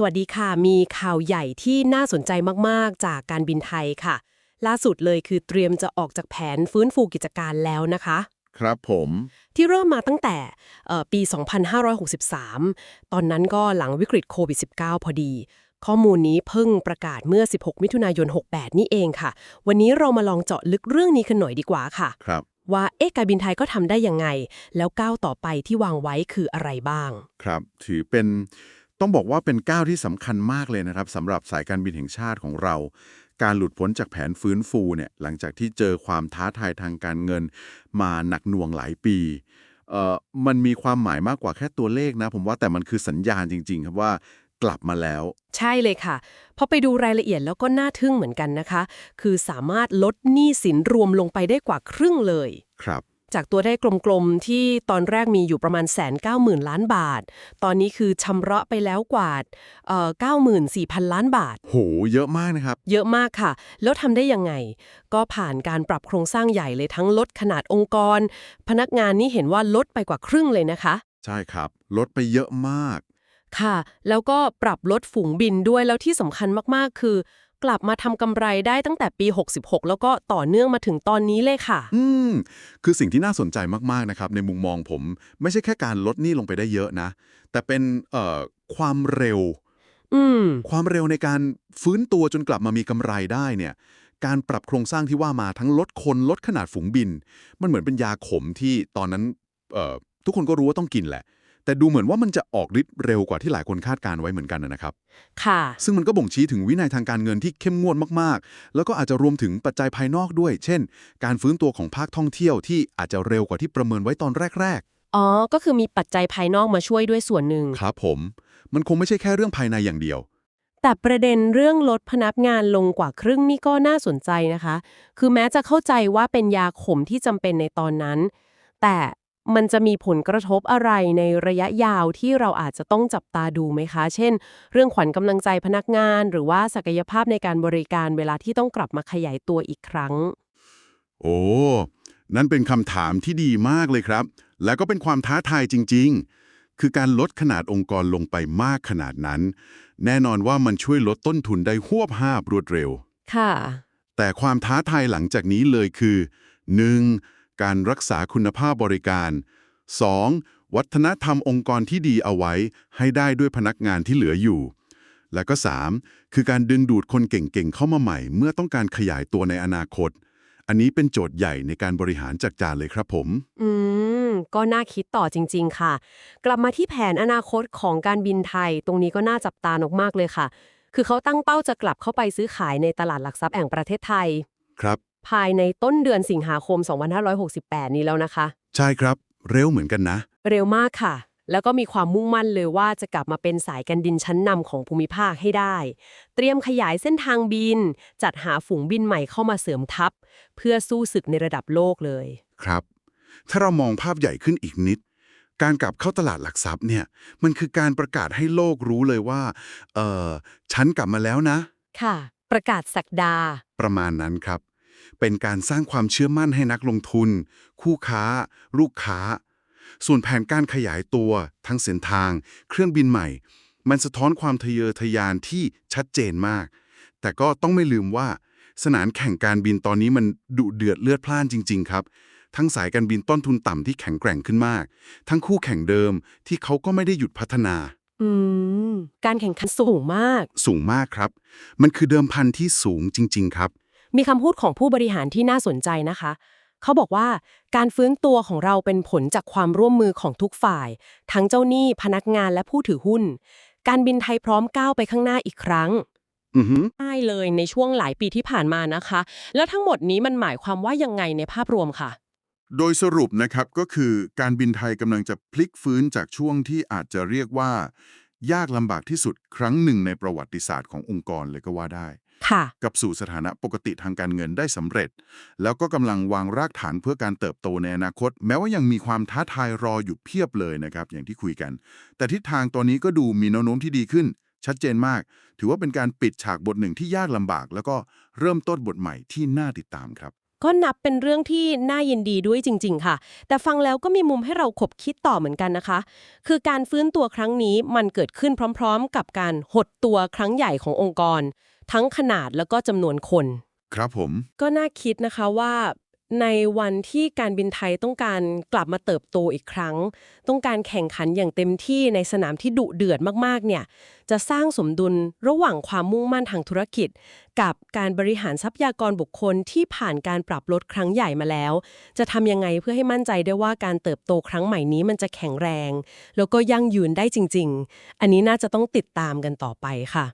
สวัสดีค่ะ มีข่าวใหญ่ที่น่าสนใจมาก ๆ จากการบินไทยค่ะ ล่าสุดเลยคือเตรียมจะออกจากแผนฟื้นฟูกิจการแล้วนะคะ ครับผม ที่เริ่มมาตั้งแต่เอ่อปี 2563 ตอนนั้นก็หลังวิกฤตโควิด -19 พอดี ข้อมูลนี้เพิ่งประกาศเมื่อ 16 มิถุนายน 68 นี่เองค่ะ วันนี้เรามาลองเจาะลึกเรื่องนี้กันหน่อยดีกว่าค่ะ ครับ ว่าเอ๊ะการบินไทยก็ทำได้ยังไง แล้วก้าวต่อไปที่วางไว้คืออะไรบ้าง ครับ ถือเป็น ต้องบอกว่าเป็นก้าวที่สำคัญมากเลยนะครับสำหรับสายการบินแห่งชาติของเรา การหลุดพ้นจากแผนฟื้นฟูเนี่ยหลังจากที่เจอความท้าทายทางการเงิน มาหนักหน่วงหลายปีเอ่อมันมีความหมายมากกว่าแค่ตัวเลขนะ ผมว่าแต่มันคือสัญญาณจริง ๆ ครับว่ากลับมาแล้ว ใช่เลยค่ะพอไปดูรายละเอียดแล้วก็น่าทึ่งเหมือนกันนะคะ คือสามารถลดหนี้สินรวมลงไปได้กว่าครึ่งเลย ครับ จากตัวได้กลมๆ ที่ตอนแรกมีอยู่ประมาณแสนเก้าหมื่นล้านบาท ตอนนี้คือชำระไปแล้วกว่าเอ่อเก้าหมื่นสี่พันล้านบาท โห เยอะมากนะครับ เยอะมากค่ะ แล้วทำได้ยังไง ก็ผ่านการปรับโครงสร้างใหญ่เลยทั้งลดขนาดองค์กร พนักงานนี่เห็นว่าลดไปกว่าครึ่งเลยนะคะ ใช่ครับ ลดไปเยอะมาก ค่ะ แล้วก็ปรับลดฝูงบินด้วยแล้วที่สำคัญมากๆ คือ กลับมาทำกำไรได้ตั้งแต่ปี 66 แล้วก็ต่อเนื่องมาถึงตอนนี้เลยค่ะ อืม คือสิ่งที่น่าสนใจมาก ๆ นะครับ ในมุมมองผม ไม่ใช่แค่การลดหนี้ลงไปได้เยอะนะ แต่เป็นเอ่อความเร็ว อืม ความเร็วในการฟื้นตัวจนกลับมามีกำไรได้เนี่ย การปรับโครงสร้างที่ว่ามาทั้งลดคนลดขนาดฝูงบิน มันเหมือนเป็นยาขมที่ตอนนั้นเอ่อทุกคนก็รู้ว่าต้องกินแหละ แต่ดูเหมือนว่ามันจะออกฤทธิ์เร็วกว่าที่หลายคนคาดการไว้เหมือนกันนะครับ ค่ะ ซึ่งมันก็บ่งชี้ถึงวินัยทางการเงินที่เข้มงวดมากๆ แล้วก็อาจจะรวมถึงปัจจัยภายนอกด้วย เช่น การฟื้นตัวของภาคท่องเที่ยวที่อาจจะเร็วกว่าที่ประเมินไว้ตอนแรกอ๋อ ก็คือมีปัจจัยภายนอกมาช่วยด้วยส่วนหนึ่งๆครับผม มันคงไม่ใช่แค่เรื่องภายในอย่างเดียว แต่ประเด็นเรื่องลดพนักงานลงกว่าครึ่งนี่ก็น่าสนใจนะคะ คือแม้จะเข้าใจว่าเป็นยาขมที่จำเป็นในตอนนั้น แต่ มันจะมีผลกระทบอะไรในระยะยาวที่เราอาจจะต้องจับตาดูไหมคะ เช่น เรื่องขวัญกำลังใจพนักงาน หรือว่าศักยภาพในการบริการเวลาที่ต้องกลับมาขยายตัวอีกครั้ง โอ้นั่นเป็นคำถามที่ดีมากเลยครับ แล้วก็เป็นความท้าทายจริง ๆ คือการลดขนาดองค์กรลงไปมากขนาดนั้น แน่นอนว่ามันช่วยลดต้นทุนได้หวบห้าบรวดเร็ว ค่ะ แต่ความท้าทายหลังจากนี้เลยคือ 1. การรักษาคุณภาพบริการ 2. วัฒนธรรมองค์กรที่ดีเอาไว้ให้ได้ด้วยพนักงานที่เหลืออยู่ และก็ 3. คือการดึงดูดคนเก่งๆ เข้ามาใหม่ เมื่อต้องการขยายตัวในอนาคต อันนี้เป็นโจทย์ใหญ่ในการบริหารจัดการเลยครับผม อืม ก็น่าคิดต่อจริง ๆ ค่ะ กลับมาที่แผนอนาคตของการบินไทย ตรงนี้ก็น่าจับตานกมากเลยค่ะ คือเขาตั้งเป้าจะกลับเข้าไปซื้อขายในตลาดหลักทรัพย์แห่งประเทศไทย ครับ ภายในต้นเดือนสิงหาคม 2568 นี้แล้วนะคะ ใช่ครับ เร็วเหมือนกันนะ เร็วมากค่ะ แล้วก็มีความมุ่งมั่นเลยว่าจะกลับมาเป็นสายการบินชั้นนำของภูมิภาคให้ได้ เตรียมขยายเส้นทางบิน จัดหาฝูงบินใหม่เข้ามาเสริมทัพ เพื่อสู้ศึกในระดับโลกเลย ครับ ถ้าเรามองภาพใหญ่ขึ้นอีกนิด การกลับเข้าตลาดหลักทรัพย์เนี่ย มันคือการประกาศให้โลกรู้เลยว่า เออฉันกลับมาแล้วนะ ค่ะ ประกาศสักดา ประมาณนั้นครับ เป็นการสร้างความเชื่อมั่นให้นักลงทุน คู่ค้า ลูกค้า ส่วนแผนการขยายตัว ทั้งเส้นทาง เครื่องบินใหม่ มันสะท้อนความทะเยอทะยานที่ชัดเจนมาก แต่ก็ต้องไม่ลืมว่า สนามแข่งการบินตอนนี้มันดุเดือดเลือดพล่านจริง ๆ ครับ ทั้งสายการบินต้นทุนต่ำที่แข็งแกร่งขึ้นมาก ทั้งคู่แข่งเดิมที่เขาก็ไม่ได้หยุดพัฒนาอืม การแข่งขันสูงมาก สูงมากครับ มันคือเดิมพันที่สูงจริง ๆ ครับ มีคำพูดของผู้บริหารที่น่าสนใจนะคะ เขาบอกว่าการฟื้นตัวของเราเป็นผลจากความร่วมมือของทุกฝ่าย ทั้งเจ้าหนี้พนักงานและผู้ถือหุ้น การบินไทยพร้อมก้าวไปข้างหน้าอีกครั้งอือหือได้เลยในช่วงหลายปีที่ผ่านมานะคะ แล้วทั้งหมดนี้มันหมายความว่ายังไงในภาพรวมค่ะ โดยสรุปนะครับก็คือการบินไทยกำลังจะพลิกฟื้นจากช่วงที่อาจจะเรียกว่า ยากลำบากที่สุดครั้งหนึ่งในประวัติศาสตร์ขององค์กรเลยก็ว่าได้ ค่ะ กับสู่สถานะปกติทางการเงินได้สำเร็จ แล้วก็กำลังวางรากฐานเพื่อการเติบโตในอนาคต แม้ว่ายังมีความท้าทายรออยู่เพียบเลยนะครับ อย่างที่คุยกัน แต่ทิศทางตอนนี้ก็ดูมีแนวโน้มที่ดีขึ้น ชัดเจนมาก ถือว่าเป็นการปิดฉากบทหนึ่งที่ยากลำบาก แล้วก็เริ่มต้นบทใหม่ที่น่าติดตามครับก็นับเป็นเรื่องที่น่ายินดีด้วยจริง ๆ ค่ะ แต่ฟังแล้วก็มีมุมให้เราขบคิดต่อเหมือนกันนะคะ คือการฟื้นตัวครั้งนี้มันเกิดขึ้นพร้อม ๆ กับการหดตัวครั้งใหญ่ขององค์กร ทั้งขนาดแล้วก็จำนวนคน ครับผม ก็น่าคิดนะคะว่า ในวันที่การบินไทยต้องการกลับมาเติบโตอีกครั้ง ต้องการแข่งขันอย่างเต็มที่ในสนามที่ดุเดือดมากๆ เนี่ย จะสร้างสมดุลระหว่างความมุ่งมั่นทางธุรกิจ กับการบริหารทรัพยากรบุคคลที่ผ่านการปรับลดครั้งใหญ่มาแล้ว จะทำยังไงเพื่อให้มั่นใจได้ว่าการเติบโตครั้งใหม่นี้มันจะแข็งแรง แล้วก็ยั่งยืนได้จริง ๆ อันนี้น่าจะต้องติดตามกันต่อไปค่ะ